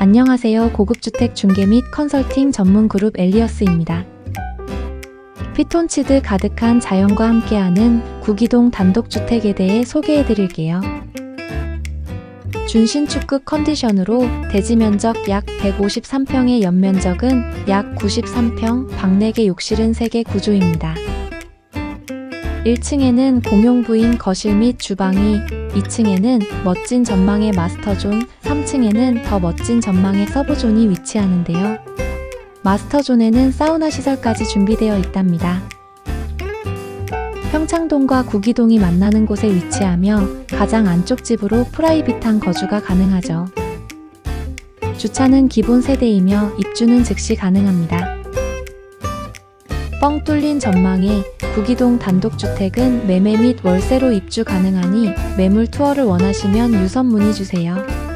안녕하세요. 고급주택 중개 및 컨설팅 전문 그룹 엘리어스입니다. 피톤치드 가득한 자연과 함께하는 구기동 단독주택에 대해 소개해 드릴게요. 준신축급 컨디션으로 대지 면적 약 153평의 연면적은 약 93평, 방 4개 욕실은 3개 구조입니다. 1층에는 공용부인 거실 및 주방이 2층에는 멋진 전망의 마스터존, 3층에는 더 멋진 전망의 서브존이 위치하는데요. 마스터존에는 사우나 시설까지 준비되어 있답니다. 평창동과 구기동이 만나는 곳에 위치하며 가장 안쪽 집으로 프라이빗한 거주가 가능하죠. 주차는 기본 세대이며 입주는 즉시 가능합니다. 뻥 뚫린 전망에 구기동 단독주택은 매매 및 월세로 입주 가능하니 매물 투어를 원하시면 유선 문의 주세요.